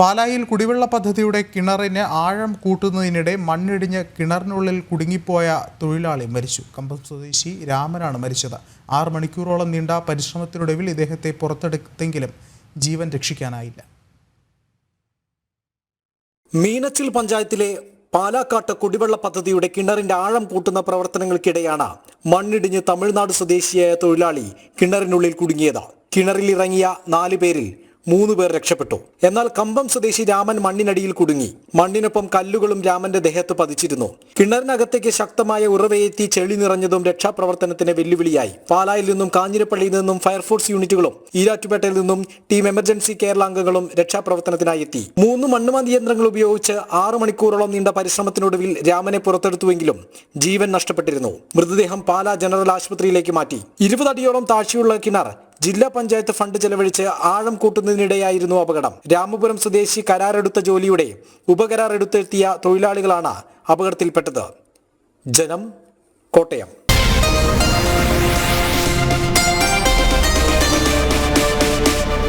പാലായിൽ കുടിവെള്ള പദ്ധതിയുടെ കിണറിന് ആഴം കൂട്ടുന്നതിനിടെ മണ്ണിടിഞ്ഞ് കിണറിനുള്ളിൽ കുടുങ്ങിപ്പോയ തൊഴിലാളി മരിച്ചു. കമ്പം സ്വദേശി രാമനാണ് മരിച്ചത്. ആറ് മണിക്കൂറോളം നീണ്ട പരിശ്രമത്തിനൊടുവിൽ ഇദ്ദേഹത്തെ പുറത്തെടുത്തെങ്കിലും ജീവൻ രക്ഷിക്കാനായില്ല. മീനച്ചിൽ പഞ്ചായത്തിലെ പാലാക്കാട്ട് കുടിവെള്ള പദ്ധതിയുടെ കിണറിന്റെ ആഴം കൂട്ടുന്ന പ്രവർത്തനങ്ങൾക്കിടെയാണ് മണ്ണിടിഞ്ഞ് തമിഴ്നാട് സ്വദേശിയായ തൊഴിലാളി കിണറിനുള്ളിൽ കുടുങ്ങിയത്. കിണറിലിറങ്ങിയ നാലു പേരിൽ മൂന്ന് പേർ രക്ഷപ്പെട്ടു. എന്നാൽ കമ്പം സ്വദേശി രാമൻ മണ്ണിനടിയിൽ കുടുങ്ങി. മണ്ണിനൊപ്പം കല്ലുകളും രാമന്റെ ദേഹത്ത് പതിച്ചിരുന്നു. കിണറിനകത്തേക്ക് ശക്തമായ ഉറവയെത്തി ചെളി നിറഞ്ഞതും രക്ഷാപ്രവർത്തനത്തിന് വെല്ലുവിളിയായി. പാലായിൽ നിന്നും കാഞ്ഞിരപ്പള്ളിയിൽ നിന്നും ഫയർഫോഴ്സ് യൂണിറ്റുകളും ഈരാറ്റുപേട്ടയിൽ നിന്നും ടീം എമർജൻസി കേരള അംഗങ്ങളും രക്ഷാപ്രവർത്തനത്തിനായി എത്തി. മൂന്ന് മണ്ണുമാന്തി യന്ത്രങ്ങൾ ഉപയോഗിച്ച് ആറു മണിക്കൂറോളം നീണ്ട പരിശ്രമത്തിനൊടുവിൽ രാമനെ പുറത്തെടുത്തുവെങ്കിലും ജീവൻ നഷ്ടപ്പെട്ടിരുന്നു. മൃതദേഹം പാലാ ജനറൽ ആശുപത്രിയിലേക്ക് മാറ്റി. ഇരുപതടിയോളം താഴ്ചയുള്ള കിണർ ജില്ലാ പഞ്ചായത്ത് ഫണ്ട് ചെലവഴിച്ച് ആഴം കൂട്ടുന്നതിനിടെയായിരുന്നു അപകടം. രാമപുരം സ്വദേശി കരാറെടുത്ത ജോലിയുടെ ഉപകരാർ എടുത്തെത്തിയ തൊഴിലാളികളാണ് അപകടത്തിൽപ്പെട്ടത്. ജനം കോട്ടയം.